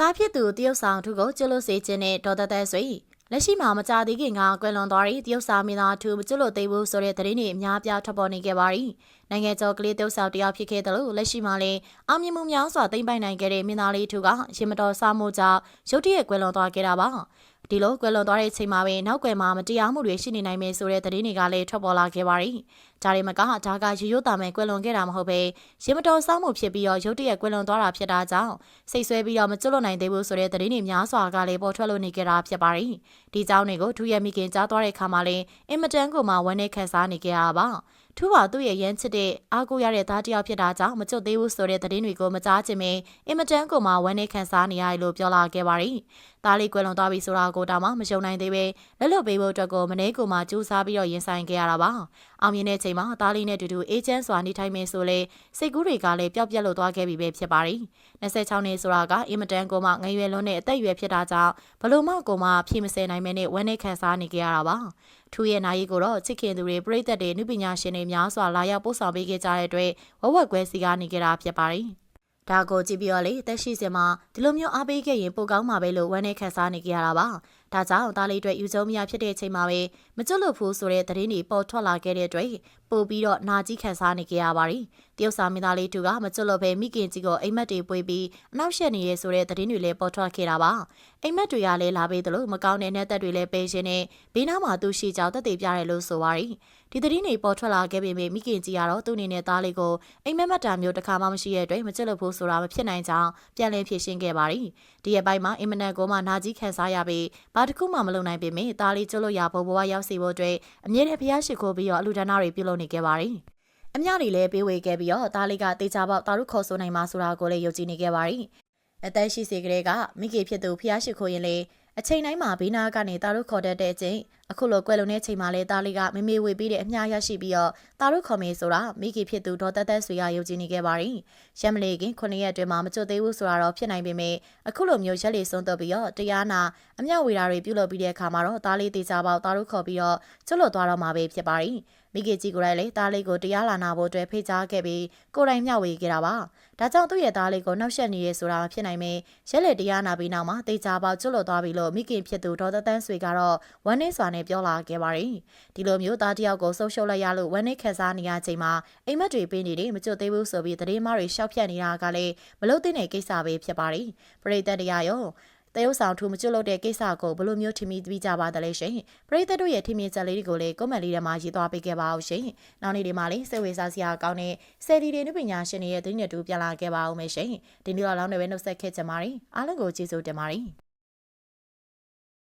တားဖြစ်သူတရုတ်ဆောင်သူကိုကျွလို့စေခြင်းနဲ့ဒေါ်သက်သက်ဆွေလက်ရှိမှာမကြသေးခင်ကကွယ်လွန်သွားတဲ့တရုတ်ဆောင်မင်းသားသူမကျွလို့သေးဘူးဆိုတဲ့သတင်းတွေအများပြားထွက်ပေါ်နေခဲ့ပါသည်နိုင်ငံကျော်ကလေးတရုတ်ဆောင်တယောက်ဖြစ်ခဲ့တယ်လို့လက်ရှိမှာလည်းအောင်မြင်မှုများစွာသိမ့်ပိုင်နိုင်ခဲ့တဲ့မင်းသားလေးသူကရင်မတော်စားမှုကြောင့်ရုတ်တရက်ကွယ်လွန်သွားခဲ့တာပါ ဒီလိုကွယ်လွန်သွားတဲ့အချိန်မှာပဲနောက်ကွယ်မှာမတရားမှုတွေရှိနေနိုင်မယ်ဆိုတဲ့သတင်းတွေကလည်းထွက်ပေါ်လာခဲ့ပါသည်။ဒါတွေမကဒါကရိုးရိုးတာမဲ့ကွယ်လွန်ခဲ့တာမဟုတ်ပဲရင်မတော်စောင်းမှုဖြစ်ပြီးတော့ရုတ်တရက်ကွယ်လွန်သွားတာဖြစ်တာကြောင့်စိတ်ဆွဲပြီးတော့မကျွတ်လွတ်နိုင်သေးဘူးဆိုတဲ့သတင်းတွေများစွာကလည်းပေါ်ထွက်လို့နေကြတာဖြစ်ပါသည်။ဒီကြောင်းတွေကိုဒူရဲ့မိခင်ကြားသွားတဲ့အခါမှာလည်းအင်မတန်ကိုမှဝမ်းနည်းခန်းစားနေကြရတာပါ။ ထူးပါသူ့ရဲ့ရမ်းချစ်တဲ့အားကိုရတဲ့သားတစ်ယောက်ဖြစ်တာကြောင့်မကျွတ်သေးဘူးဆိုတဲ့သတင်းတွေကိုမကြားချင်မင်းအင်မတန်ကိုမှဝမ်းနည်းခံစားနေရတယ်လို့ပြောလာခဲ့ပါတယ်။သားလေးကွယ်လွန်သွားပြီဆိုတာကိုတောင်မှမယုံနိုင်သေးပဲလက်လွတ်ပေးဖို့အတွက်ကိုမနေ့ကမှကြိုးစားပြီးတော့ရင်ဆိုင်ခဲ့ရတာပါ။အောင်မြင်တဲ့ချိန်မှာသားလေးနဲ့တူတူအေဂျင့်စွာနေထိုင်မယ်ဆိုလေစိတ်ကူးတွေကလည်းပျောက်ပြက်လို့သွားခဲ့ပြီပဲဖြစ်ပါတယ်။26နှစ်ဆိုတာကအင်မတန်ကိုမှငရွယ်လွန်းတဲ့အသက်အရွယ်ဖြစ်တာကြောင့်ဘလို့မှကိုမှဖြည့်မစဲနိုင်မဲနဲ့ဝမ်းနည်းခံစားနေကြရတာပါ။ထူးရဲ့နိုင်ရီကိုတော့ချစ်ခင်သူတွေပြည်သက်တွေနုပညာရှင်တွေများစွာလာရောက်ပို့ဆောင်ပေးခဲ့ကြတဲ့အတွက်ဝဝက်ကွဲစီကနေကြတာဖြစ်ပါတယ်။ဒါကိုကြည့်ပြီးတော့လေတက်ရှိစင်မှာဒီလိုမျိုးအားပေးခဲ့ရင်ပိုကောင်းမှာပဲလို့ဝမ်းနဲ့ခန်းစားနေကြရတာပါ။ဒါကြောင့်သားလေးအတွက်ယူကျုံမရဖြစ်တဲ့အချိန်မှာပဲမကျွတ်လို့ဖို့ဆိုတဲ့သတင်းတွေပေါ်ထွက်လာခဲ့တဲ့အတွက်ပို့ပြီးတော့နာကြီးခန်းစားနေကြရပါတယ်။တရုတ်စာမင်းသားလေးတူကမကျွတ်လို့ပဲမိခင်ကြီးကိုအိမ်မက်တွေပွေးပြီးအနောက်ရှက်နေရဲဆိုတဲ့သတင်းတွေလည်းပေါ်ထွက်ခဲ့တာပါ။အိမ်မက်တွေကလည်းလာပေးသလိုမကောင်းတဲ့နှက်သက်တွေလည်းပေးခြင်းနဲ့ဘေးနားမှာသူရှိကြောင်တက်တည်ပြတယ်လို့ဆိုပါတယ်။ဒီသတင်းတွေပေါ်ထွက်လာခဲ့ပေမဲ့မိခင်ကြီးကတော့သူ့အနေနဲ့သားလေးကိုအိမ်မက်မက်တာမျိုးတစ်ခါမှမရှိတဲ့အတွက်မကျွတ်လို့ဖို့ဆိုတာမဖြစ်နိုင်ကြောင်းပြန်လည်ဖြေရှင်းခဲ့ပါတယ်။ဒီရက်ပိုင်းမှာအင်မနက်ကိုမှနာကြီးခန်းစားရပြီးဘာတစ်ခုမှမလုပ်နိုင်ပေမဲ့သားလေးကျွတ်လို့ရဖို့ဘဝရောက်စီဖို့အတွက်အမြဲတမ်းဖျားရှိခိုးပြီးတော့အလူဒါနာတွေပြုလုပ်နေခဲ့ပါတယ်။အမြတွေလည်းပေးဝေခဲ့ပြီးတော့သားလေးကတေချာပေါက်တာရုခေါ်ဆိုနိုင်မှာဆိုတာကိုလည်းယုံကြည်နေခဲ့ပါတယ်။ အသက်ရှိစေကလေးကမိခင်ဖြစ်သူဖျားရှိခိုးရင်လေအချိန်တိုင်းမှာဘေးနာကနေတာတို့ခေါ်တတ်တဲ့အချိန်အခုလိုကွယ်လွန်တဲ့ချိန်မှာလဲတားလေးကမမေဝေပြီးတဲ့အမျှရရှိပြီးတော့တာတို့ခေါ်မေးဆိုတာမိခင်ဖြစ်သူဒေါ်တက်တက်ဆွေကယုံကြည်နေခဲ့ပါတယ်။ရမလေးခင်ခုနှစ်ရက်အတွင်းမှာမကြွသေးဘူးဆိုတာတော့ဖြစ်နိုင်ပေမဲ့အခုလိုမျိုးရက်လေးဆုံးတော့ပြီးတော့တရားနာအမျှဝေတာတွေပြုလုပ်ပြီးတဲ့အခါမှာတော့တားလေးတေချာပေါက်တာတို့ခေါ်ပြီးတော့ကျွတ်လွတ်သွားတော့မှာပဲဖြစ်ပါတယ်။မိခင်ကြီးကိုယ်တိုင်လည်းသားလေးကိုတရားလာနာဖို့အတွက်ဖိတ်ကြားခဲ့ပြီးကိုယ်တိုင်မျှဝေခဲ့တာပါ။ဒါကြောင့်သူ့ရဲ့သားလေးကိုနှောက်ယှက်နေရဲဆိုတာမဖြစ်နိုင်ပဲရက်လက်တရားနာပြီးနောက်မှာတေချာပေါကျွတ်လွတ်သွားပြီလို့မိခင်ဖြစ်သူဒေါ်သတန်းဆွေကတော့ဝမ်းနည်းစွာနဲ့ပြောလာခဲ့ပါတယ်။ဒီလိုမျိုးသားတယောက်ကိုဆုပ်ရှုပ်လိုက်ရလို့ဝမ်းနည်းခံစားနေရချိန်မှာအိမ်မက်တွေပေးနေတယ်မကြွသေးဘူးဆိုပြီးသတင်းမတွေရှောက်ဖြတ်နေတာကလည်းမလို့တဲ့ကိစ္စပဲဖြစ်ပါတယ်။ပရိသတ်တရားရောတရုတ်ဆောင်ထူမကျွတ်လို့တဲ့ကိစ္စကိုဘလို့မျိုးထင်မိပြီးကြပါသလဲရှင်ပရိသတ်တို့ရဲ့ထင်မြင်ချက်လေးတွေကိုလည်းကွန်မန့်လေးထဲမှာရေးသွားပေးခဲ့ပါအောင်ရှင်နောက်နေ့ဒီမှာလေးစိတ်ဝင်စားစရာကောင်းတဲ့ဆယ်ဒီတွေနုပညာရှင်တွေရဲ့သတင်းတွေတူပြန်လာခဲ့ပါအောင်မယ်ရှင်ဒီနေ့တော့လောင်းတွေပဲနှုတ်ဆက်ခဲ့ကြပါရီအားလုံးကိုကျေးဇူးတင်ပါတယ်